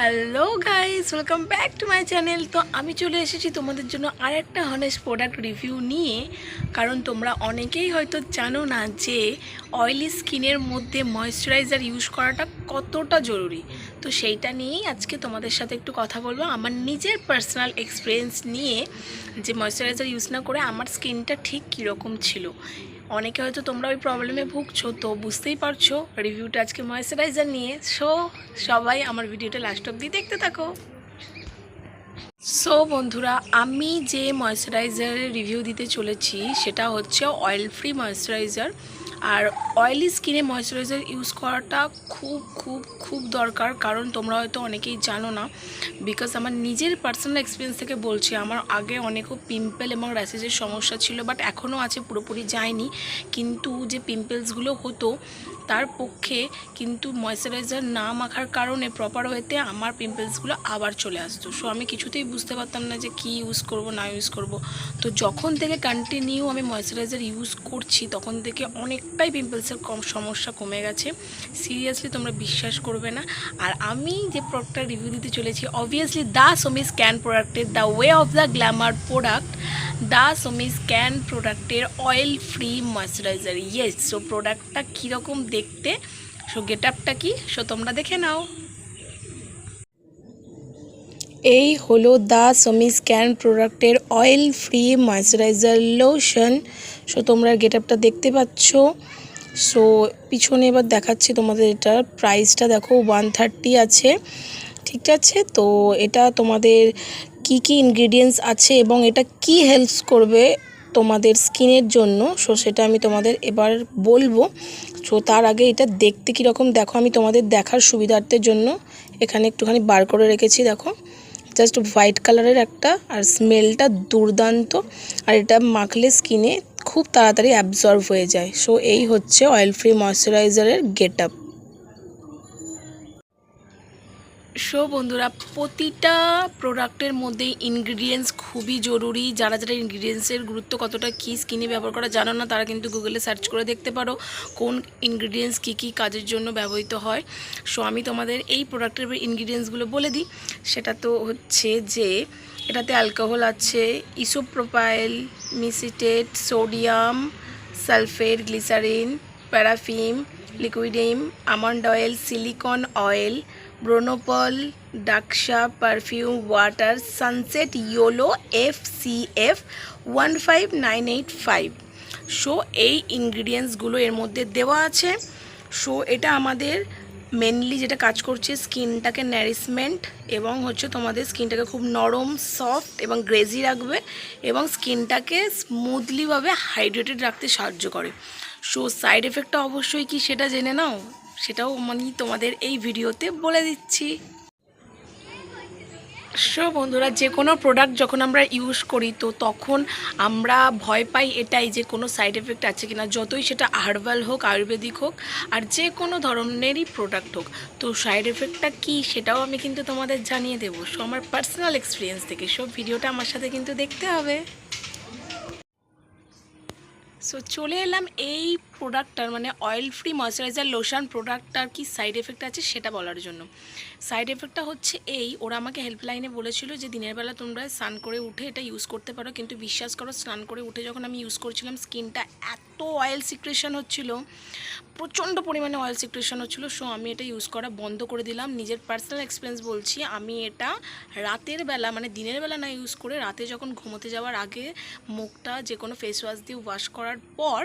Hello guys welcome back to my channel তো আমি চলে এসেছি তোমাদের জন্য আরেকটা হনেস্ট প্রোডাক্ট রিভিউ নিয়ে। কারণ তোমরা অনেকেই হয়তো জানো না যে অয়েলি স্কিনের মধ্যে ময়শ্চারাইজার ইউজ করাটা কতটা জরুরি। তো সেইটা নিয়েই আজকে তোমাদের সাথে একটু কথা বলব। আমার নিজের পার্সোনাল এক্সপিরিয়েন্স নিয়ে যে ময়শ্চারাইজার ইউজ না করে আমার স্কিনটা ঠিক কীরকম ছিল। অনেকে হয়তো তোমরা ওই প্রবলেমে ভুগছো, তো বুঝতেই পারছ। রিভিউটা আজকে ময়েশ্চারাইজার নিয়ে। সো সবাই আমার ভিডিওটা লাস্ট অব্দি দেখতে থাকো। সো বন্ধুরা, আমি যে ময়েশ্চারাইজারের রিভিউ দিতে চলেছি, সেটা হচ্ছে অয়েল ফ্রি ময়শ্চারাইজার আর অয়েলি স্কিনে ময়শ্চারাইজার ইউজ করাটা খুব খুব খুব দরকার। কারণ তোমরা হয়তো অনেকেই জানো না বিকজ আমার নিজের পার্সোনাল এক্সপিরিয়েন্স থেকে বলছি, আমার আগে অনেকও পিম্পল এবং র্যাসেজের সমস্যা ছিল বাট এখনও আছে, পুরোপুরি যায়নি। কিন্তু যে পিম্পলসগুলো হতো তার পক্ষে কিন্তু ময়শ্চারাইজার না মাখার কারণে প্রপার ওয়েতে আমার পিম্পলসগুলো আবার চলে আসতো। সো আমি কিছুতেই বুঝতে পারতাম না যে কি ইউজ করব, না ইউজ করব। তো যখন থেকে কন্টিনিউ আমি ময়শ্চারাইজার ইউজ করছি, তখন থেকে অনেকটাই পিম্পলসের কম সমস্যা কমে গেছে। সিরিয়াসলি তোমরা বিশ্বাস করবে না। আর আমি যে প্রোডাক্টটা রিভিউ দিতে চলেছি অবভিয়াসলি দ্য সোমি স্ক্যান প্রোডাক্টের the way of the glamour product the Somy scan প্রোডাক্টের oil free moisturiser yes so প্রোডাক্টটা কীরকম দেখতে। সো গেট আপটা কি? সো তোমরা দেখে নাও। এই হলো দ্য সমি স্ক্যান প্রোডাক্টের oil free moisturiser lotion. So তোমরা গেট আপটা দেখতে পাচ্ছ। সো পিছনে এবার দেখাচ্ছি তোমাদের এটার প্রাইসটা দেখো ওয়ান থার্টি আছে। ঠিক আছে? তো এটা তোমাদের কি কি ইনগ্রিডিয়েন্টস আছে এবং এটা কি হেল্পস করবে তোমাদের স্কিনের জন্য সো সেটা আমি তোমাদের এবার বলব। সো তার আগে এটা দেখতে কীরকম, দেখো আমি তোমাদের দেখার সুবিধার্থের জন্য এখানে একটুখানি বার করে রেখেছি, দেখো। জাস্ট হোয়াইট কালারের একটা, আর স্মেলটা দুর্দান্ত, আর এটা মাখলে স্কিনে খুব তাড়াতাড়ি অ্যাবজর্ব হয়ে যায়। সো এই হচ্ছে অয়েল ফ্রি ময়শ্চারাইজারের গেট আপ সো বন্ধুরা, প্রতিটা প্রোডাক্টের মধ্যে ইনগ্রিডিয়েন্টস খুবই জরুরি। যারা যারা ইনগ্রিডিয়েন্টসের গুরুত্ব কতটা কী স্কিনে ব্যবহার করা জানো না, তারা কিন্তু গুগলে সার্চ করে দেখতে পারো কোন ইনগ্রিডিয়েন্টস কী কী কাজের জন্য ব্যবহৃত হয়। সো আমি তোমাদের এই প্রোডাক্টের ইনগ্রিডিয়েন্টসগুলো বলে দিই। সেটা তো হচ্ছে যে, এটাতে অ্যালকোহল আছে isopropyl myristate sodium sulphate glycerin paraffin liquidum almond oil silicone oil bronopol ডাকসা, perfume, water, sunset, yellow, F C F, one five nine eight five. So, এই ইনগ্রিডিয়েন্টসগুলো এর মধ্যে দেওয়া আছে। সো, এটা আমাদের মেনলি যেটা কাজ করছে স্কিনটাকে ন্যারিসমেন্ট এবং হচ্ছে তোমাদের স্কিনটাকে খুব নরম সফট এবং গ্রেজি রাখবে এবং স্কিনটাকে স্মুথলিভাবে হাইড্রেটেড রাখতে সাহায্য করে। সো সাইড এফেক্টটা অবশ্যই কি সেটা জেনে নাও? সেটাও আমি তোমাদের এই ভিডিওতে বলে দিচ্ছি। সো বন্ধুরা, যে কোনো প্রোডাক্ট যখন আমরা ইউজ করি, তো তখন আমরা ভয় পাই এটাই যে কোনো সাইড এফেক্ট আছে কিনা। যতই সেটা হার্বাল হোক, আয়ুর্বেদিক হোক, আর যে কোনো ধরনেরই প্রোডাক্ট হোক, তো সাইড এফেক্টটা কী সেটাও আমি কিন্তু তোমাদের জানিয়ে দেবো। সো আমার পার্সোনাল এক্সপিরিয়েন্স থেকে। সব ভিডিওটা আমার সাথে কিন্তু দেখতে হবে। সো চলে এলাম এই প্রোডাক্টটার মানে অয়েল ফ্রি ময়শ্চারাইজার লোশন প্রোডাক্টটার কি সাইড এফেক্ট আছে সেটা বলার জন্য। সাইড এফেক্টটা হচ্ছে এই, ওরা আমাকে হেল্পলাইনে বলেছিল যে দিনের বেলা তোমরা স্নান করে উঠে এটা ইউজ করতে পারো, কিন্তু বিশ্বাস করো স্নান করে উঠে যখন আমি ইউজ করছিলাম স্কিনটা এত অয়েল সিক্রেশন হচ্ছিল, প্রচণ্ড পরিমাণে অয়েল সিক্রেশন হচ্ছিল সো আমি এটা ইউজ করা বন্ধ করে দিলাম। নিজের পার্সোনাল এক্সপিরিয়েন্স বলছি, আমি এটা রাতের বেলা মানে দিনের বেলা না ইউজ করে রাতে যখন ঘুমোতে যাওয়ার আগে মুখটা যে কোনো ফেস ওয়াশ দিয়ে ওয়াশ করার পর,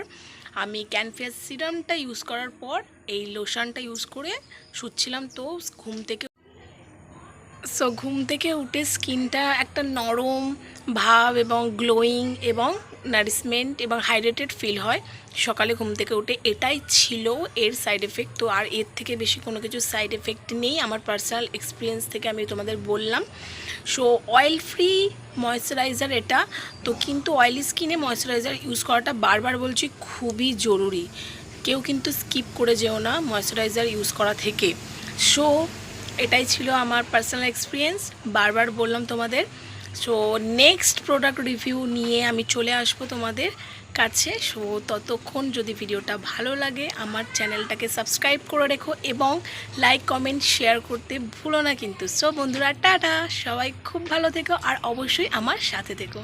আমি ক্যানফিয়াস সিরামটা ইউজ করার পর, এই লোশনটা ইউজ করে শুচ্ছিলাম, তো ঘুম থেকে সো ঘুম থেকে উঠে স্কিনটা একটা নরম ভাব এবং গ্লোয়িং এবং নারিশমেন্ট এবং হাইড্রেটেড ফিল হয়। সকালে ঘুম থেকে উঠে এটাই ছিল এর সাইড এফেক্ট তো আর এর থেকে বেশি কোনো কিছু সাইড এফেক্ট নেই। আমার পার্সোনাল এক্সপিরিয়েন্স থেকে আমি তোমাদের বললাম। সো অয়েল ফ্রি ময়শ্চারাইজার এটা। তো কিন্তু অয়েলি স্কিনে ময়শ্চারাইজার ইউজ করাটা বারবার বলছি খুবই জরুরি। কেউ কিন্তু স্কিপ করে যেও না ময়শ্চারাইজার ইউজ করা থেকে। সো এটাই ছিল আমার পার্সোনাল এক্সপিরিয়েন্স বারবার বললাম তোমাদের। সো নেক্সট প্রোডাক্ট রিভিউ নিয়ে আমি চলে আসব তোমাদের কাছে। সো ততক্ষণ যদি ভিডিওটা ভালো লাগে, আমার চ্যানেলটাকে সাবস্ক্রাইব করে রেখো এবং লাইক কমেন্ট শেয়ার করতে ভুলো না কিন্তু। সো বন্ধুরা, টাটা! সবাই খুব ভালো থেকো আর অবশ্যই আমার সাথে থেকো।